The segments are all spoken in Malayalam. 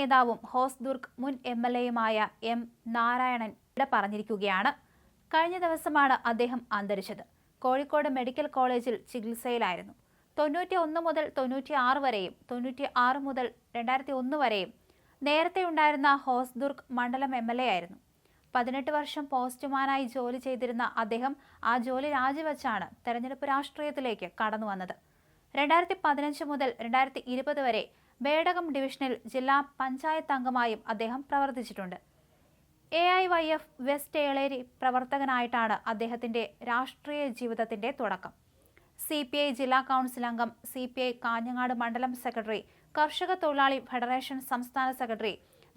നേതാവും ഹോസ്ദുർഗ് മുൻ എം എൽ എയുമായ എം നാരായണൻ ഇവിടെ പറഞ്ഞിരിക്കുകയാണ്. കഴിഞ്ഞ ദിവസമാണ് അദ്ദേഹം അന്തരിച്ചത്. കോഴിക്കോട് മെഡിക്കൽ കോളേജിൽ ചികിത്സയിലായിരുന്നു. തൊണ്ണൂറ്റി ഒന്ന് മുതൽ തൊണ്ണൂറ്റി ആറ് വരെയും തൊണ്ണൂറ്റി ആറ് മുതൽ രണ്ടായിരത്തി ഒന്ന് വരെയും നേരത്തെ ഉണ്ടായിരുന്ന ഹോസ്ദുർഗ് മണ്ഡലം എം എൽ എ ആയിരുന്നു പതിനെട്ട് വർഷം പോസ്റ്റ്മാനായി ജോലി ചെയ്തിരുന്ന അദ്ദേഹം ആ ജോലി രാജിവെച്ചാണ് തെരഞ്ഞെടുപ്പ് രാഷ്ട്രീയത്തിലേക്ക് കടന്നു വന്നത് രണ്ടായിരത്തി പതിനഞ്ച് മുതൽ രണ്ടായിരത്തി ഇരുപത് വരെ ബേഡകം ഡിവിഷനിൽ ജില്ലാ പഞ്ചായത്ത് അംഗമായും അദ്ദേഹം പ്രവർത്തിച്ചിട്ടുണ്ട്. A I Y F West Eleri പ്രവർത്തകനായിട്ടാണ് അദ്ദേഹത്തിന്റെ രാഷ്ട്രീയ ജീവിതത്തിന്റെ തുടക്കം. സി പി ഐ ജില്ലാ കൗൺസിൽ അംഗം സി പി ഐ കാഞ്ഞങ്ങാട് മണ്ഡലം സെക്രട്ടറി കർഷക തൊഴിലാളി ഫെഡറേഷൻ സംസ്ഥാന സെക്രട്ടറി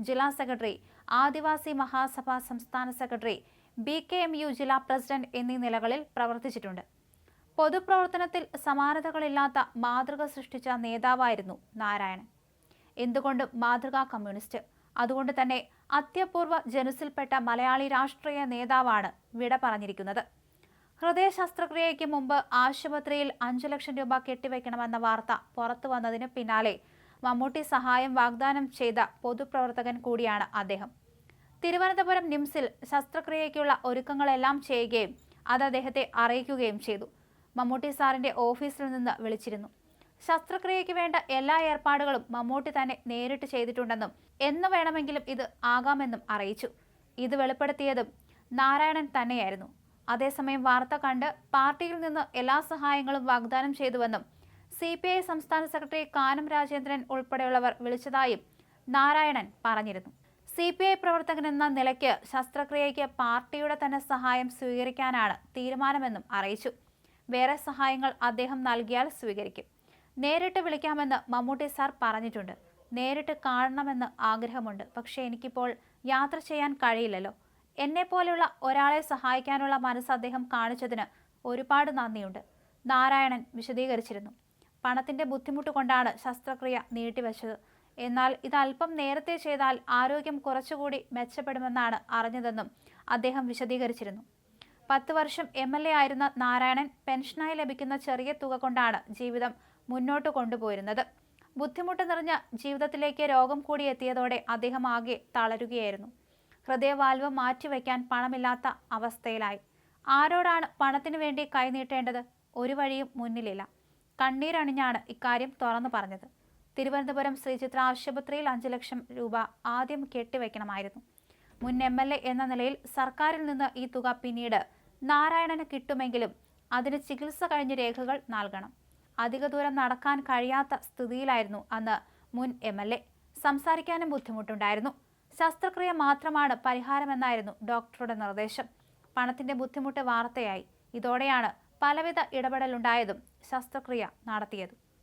ജില്ലാ സെക്രട്ടറി ആദിവാസി മഹാസഭ സംസ്ഥാന secretary B K M U ജില്ലാ പ്രസിഡന്റ് എന്നീ നിലകളിൽ പ്രവർത്തിച്ചിട്ടുണ്ട്. പൊതുപ്രവർത്തനത്തിൽ സമാനതകളില്ലാത്ത മാതൃക സൃഷ്ടിച്ച നേതാവായിരുന്നു നാരായണൻ. എന്തുകൊണ്ടും മാതൃകാ കമ്മ്യൂണിസ്റ്റ്? അതുകൊണ്ട് തന്നെ അത്യപൂർവ ജനുസിൽപ്പെട്ട മലയാളി രാഷ്ട്രീയ നേതാവാണ് വിട പറഞ്ഞിരിക്കുന്നത്. ഹൃദയ ശസ്ത്രക്രിയയ്ക്ക് മുമ്പ് ആശുപത്രിയിൽ അഞ്ചു ലക്ഷം രൂപ കെട്ടിവെക്കണമെന്ന വാർത്ത പുറത്തു വന്നതിന് പിന്നാലെ മമ്മൂട്ടി സഹായം വാഗ്ദാനം ചെയ്ത പൊതുപ്രവർത്തകൻ കൂടിയാണ് അദ്ദേഹം. തിരുവനന്തപുരം നിംസിൽ ശസ്ത്രക്രിയയ്ക്കുള്ള ഒരുക്കങ്ങളെല്ലാം ചെയ്യുകയും അത് അദ്ദേഹത്തെ അറിയിക്കുകയും ചെയ്തു. മമ്മൂട്ടി സാറിന്റെ ഓഫീസിൽ നിന്ന് വിളിച്ചിരുന്നു. ശസ്ത്രക്രിയയ്ക്ക് വേണ്ട എല്ലാ ഏർപ്പാടുകളും മമ്മൂട്ടി തന്നെ നേരിട്ട് ചെയ്തിട്ടുണ്ടെന്നും എന്ന് വേണമെങ്കിലും ഇത് ആകാമെന്നും അറിയിച്ചു. ഇത് വെളിപ്പെടുത്തിയതും നാരായണൻ തന്നെയായിരുന്നു. അതേസമയം വാർത്ത കണ്ട് പാർട്ടിയിൽ നിന്ന് എല്ലാ സഹായങ്ങളും വാഗ്ദാനം ചെയ്തുവെന്നും സി പി ഐ സംസ്ഥാന സെക്രട്ടറി കാനം രാജേന്ദ്രൻ ഉൾപ്പെടെയുള്ളവർ വിളിച്ചതായും നാരായണൻ പറഞ്ഞിരുന്നു. സി പി ഐ പ്രവർത്തകൻ എന്ന നിലയ്ക്ക് ശസ്ത്രക്രിയയ്ക്ക് പാർട്ടിയുടെ തന്നെ സഹായം സ്വീകരിക്കാനാണ് തീരുമാനമെന്നും അറിയിച്ചു. വേറെ സഹായങ്ങൾ അദ്ദേഹം നൽകിയാൽ സ്വീകരിക്കും. നേരിട്ട് വിളിക്കാമെന്ന് മമ്മൂട്ടി സാർ പറഞ്ഞിട്ടുണ്ട്. നേരിട്ട് കാണണമെന്ന് ആഗ്രഹമുണ്ട്. പക്ഷേ എനിക്കിപ്പോൾ യാത്ര ചെയ്യാൻ കഴിയില്ലല്ലോ. എന്നെപ്പോലെയുള്ള ഒരാളെ സഹായിക്കാനുള്ള മനസ്സ് അദ്ദേഹം കാണിച്ചതിന് ഒരുപാട് നന്ദിയുണ്ട്. നാരായണൻ വിശദീകരിച്ചിരുന്നു. പണത്തിന്റെ ബുദ്ധിമുട്ട് കൊണ്ടാണ് ശസ്ത്രക്രിയ നീട്ടിവെച്ചത്. എന്നാൽ ഇത് അല്പം നേരത്തെ ചെയ്താൽ ആരോഗ്യം കുറച്ചുകൂടി മെച്ചപ്പെടുമെന്നാണ് അറിഞ്ഞതെന്നും അദ്ദേഹം വിശദീകരിച്ചിരുന്നു. പത്ത് വർഷം എം എൽ എ ആയിരുന്ന നാരായണൻ പെൻഷനായി ലഭിക്കുന്ന ചെറിയ തുക കൊണ്ടാണ് ജീവിതം മുന്നോട്ട് കൊണ്ടുപോയിരുന്നത്. ബുദ്ധിമുട്ട് നിറഞ്ഞ ജീവിതത്തിലേക്ക് രോഗം കൂടി എത്തിയതോടെ അദ്ദേഹം ആകെ തളരുകയായിരുന്നു. ഹൃദയവാൽവ് മാറ്റിവെക്കാൻ പണമില്ലാത്ത അവസ്ഥയിലായി. ആരോടാണ് പണത്തിനു വേണ്ടി കൈനീട്ടേണ്ടത് ഒരു വഴിയും മുന്നിലില്ല. കണ്ണീരണിഞ്ഞാണ് ഇക്കാര്യം തുറന്നു പറഞ്ഞത്. തിരുവനന്തപുരം ശ്രീചിത്ര ആശുപത്രിയിൽ അഞ്ചു ലക്ഷം രൂപ ആദ്യം കെട്ടിവെക്കണമായിരുന്നു. മുൻ എം എൽ എ എന്ന നിലയിൽ സർക്കാരിൽ നിന്ന് ഈ തുക പിന്നീട് നാരായണന് കിട്ടുമെങ്കിലും അതിന് ചികിത്സ കഴിഞ്ഞ രേഖകൾ നൽകണം. അധിക ദൂരം നടക്കാൻ കഴിയാത്ത സ്ഥിതിയിലായിരുന്നു അന്ന് മുൻ എം എൽ എ. സംസാരിക്കാനും ബുദ്ധിമുട്ടുണ്ടായിരുന്നു. ശസ്ത്രക്രിയ മാത്രമാണ് പരിഹാരമെന്നായിരുന്നു ഡോക്ടറുടെ നിർദ്ദേശം. പണത്തിന്റെ ബുദ്ധിമുട്ട് വാർത്തയായി. ഇതോടെയാണ് പലവിധ ഇടപെടലുണ്ടായതും ശസ്ത്രക്രിയ നടത്തിയതും.